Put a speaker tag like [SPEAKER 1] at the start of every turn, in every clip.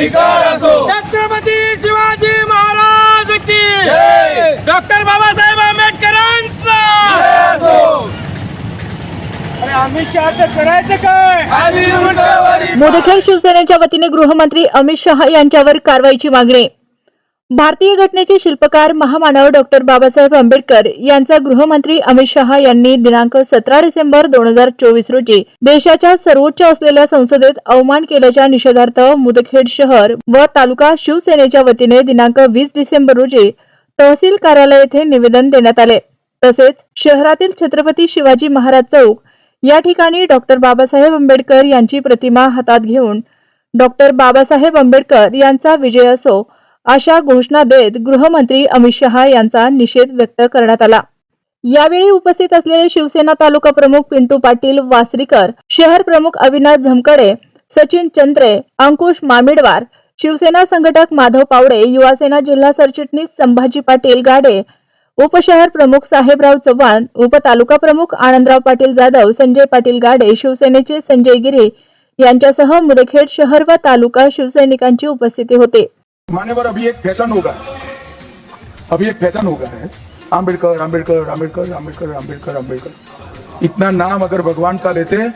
[SPEAKER 1] अधिकार असो. छत्रपती शिवाजी महाराज की डॉक्टर बाबासाहेब आंबेडकरांचा. शहाचं करायचं काय?
[SPEAKER 2] मोदखेड शिवसेनेच्या वतीने गृहमंत्री अमित शहा यांच्यावर कारवाईची मागणी भारतीय घटनेचे शिल्पकार महामानव डॉक्टर बाबासाहेब आंबेडकर यांचा गृहमंत्री अमित शहा यांनी दिनांक सतरा डिसेंबर दोन हजार चोवीस रोजी देशाच्या सर्वोच्च असलेल्या संसदेत अवमान केल्याच्या निषेधार्थ मुदखेड शहर व तालुका शिवसेनेच्या वतीने दिनांक वीस डिसेंबर रोजी तहसील कार्यालय येथे निवेदन देण्यात आले. तसेच शहरातील छत्रपती शिवाजी महाराज चौक या ठिकाणी डॉक्टर बाबासाहेब आंबेडकर यांची प्रतिमा हातात घेऊन डॉक्टर बाबासाहेब आंबेडकर यांचा विजय असो अशा घोषणा देत गृहमंत्री अमित शहा यांचा निषेध व्यक्त करण्यात आला. यावेळी उपस्थित असलेले शिवसेना तालुका प्रमुख पिंटू पाटील वासरीकर शहर प्रमुख अविनाश झमकडे सचिन चंद्रे अंकुश मामिडवार शिवसेना संघटक माधव पावडे युवासेना जिल्हा सरचिटणीस संभाजी पाटील गाडे उपशहर प्रमुख साहेबराव चव्हाण उपतालुका प्रमुख आनंदराव पाटील जाधव संजय पाटील गाडे शिवसेनेचे संजय गिरे यांच्यासह मुदखेड शहर व तालुका शिवसैनिकांची उपस्थिती होती.
[SPEAKER 3] मान्यवर अभी एक फैशन होगा। अभी एक फैशन होगा है। आम्बेडकर आम्बेडकर आम्बेडकर आम्बेडकर आम्बेडकर आम्बेडकर इतना नाम अगर भगवान का लेते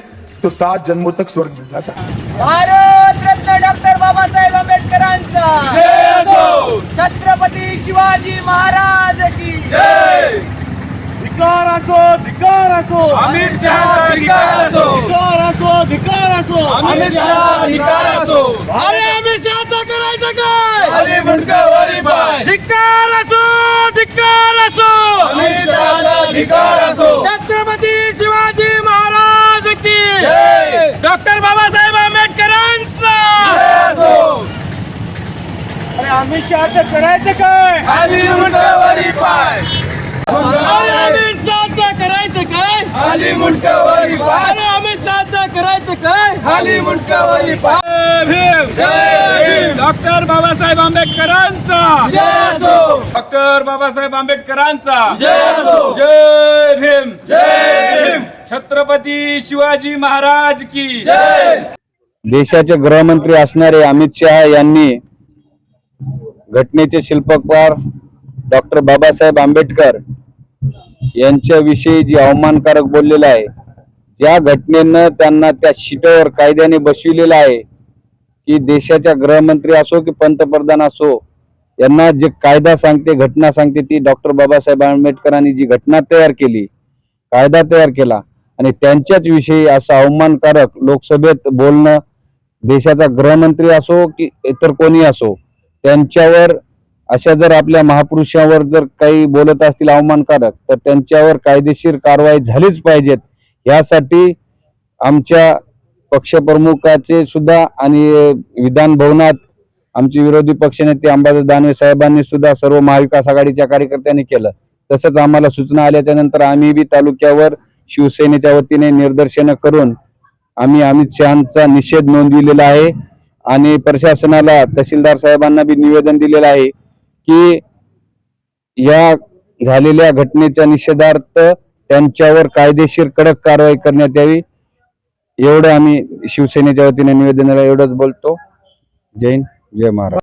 [SPEAKER 3] तो सात जन्मों तक स्वर्ग मिल जाता।
[SPEAKER 1] भारत रत्न डॉक्टर बाबासाहेब आंबेडकरांचा। छत्रपती शिवाजी महाराज की
[SPEAKER 4] धिकार असो धिकार असो।
[SPEAKER 1] अमित शहा अधिकार असो।
[SPEAKER 4] धिकार असो धिकार असो।
[SPEAKER 1] अमित शहा अधिकार असो।
[SPEAKER 4] अरे अमित शहाचं करायचं काय?
[SPEAKER 1] खाली मुंडका वरी पाय.
[SPEAKER 4] धिकार असो धिकार असो.
[SPEAKER 1] अमित शहाचा अधिकार असो.
[SPEAKER 4] छत्रपती शिवाजी महाराज की
[SPEAKER 1] जय.
[SPEAKER 4] डॉक्टर बाबासाहेब आंबेडकरांचा.
[SPEAKER 1] असो. अरे अमित शहाचं करायचं काय? मुंडका
[SPEAKER 4] अरे अमित शहाचं करायचं काय?
[SPEAKER 1] मुंडका वरी पाय
[SPEAKER 4] अरे अमित शहाचं करायचं काय
[SPEAKER 1] खाली मुंडका वरी पाय जय भीम.
[SPEAKER 4] डॉक्टर बाबासाहेब आंबेडकरांचा.
[SPEAKER 1] जय असो
[SPEAKER 4] डॉक्टर बाबासाहेब आंबेडकरांचा.
[SPEAKER 1] जय असो
[SPEAKER 4] जय भीम.
[SPEAKER 1] जय भीम.
[SPEAKER 4] छत्रपती शिवाजी महाराज की
[SPEAKER 1] जय.
[SPEAKER 5] देशाचे गृहमंत्री असणारे अमित शहा यांनी घटनेचे शिल्पकार डॉक्टर बाबासाहेब आंबेडकर यांच्याविषयी जी अवमानकारक बोललेलं आहे ज्या घटनेनं त्यांना त्या शिटावर कायद्याने बसविलेलं आहे की देशाच्या गृहमंत्री असो की पंतप्रधान असो यांना जे कायदा सांगते घटना सांगते ती डॉक्टर बाबासाहेब आंबेडकरांनी जी घटना तयार केली कायदा तयार केला आणि त्यांच्याच विषयी असं अवमानकारक लोकसभेत बोलणं देशाचा गृहमंत्री असो की इतर कोणी असो त्यांच्यावर अशा जर आपल्या महापुरुषावर जर काही बोलत असतील अवमानकारक तर त्यांच्यावर कायदेशीर कारवाई झालीच पाहिजेत. यासाठी आमच्या पक्षप्रमुखाचे सुद्धा आणि विधान भवनात आमचे विरोधी पक्षनेते अंबादास दानवे साहेबांनी सुद्धा सर्व महाविकास आघाडीच्या कार्यकर्त्यांनी केलं. तसंच आम्हाला सूचना आल्याच्यानंतर आम्ही बी तालुक्यावर शिवसेनेच्या वतीने निदर्शनं करून आम्ही अमित शहाचा निषेध नोंदविलेला आहे आणि प्रशासनाला तहसीलदार साहेबांना बी निवेदन दिलेलं आहे की या झालेल्या घटनेच्या निषेधार्थ त्यांच्यावर कायदेशीर कडक कारवाई करण्यात यावी. एवढं आम्ही शिवसेनेच्या वतीने निवेदनाला एवढंच बोलतो. जय हिंद जय महाराज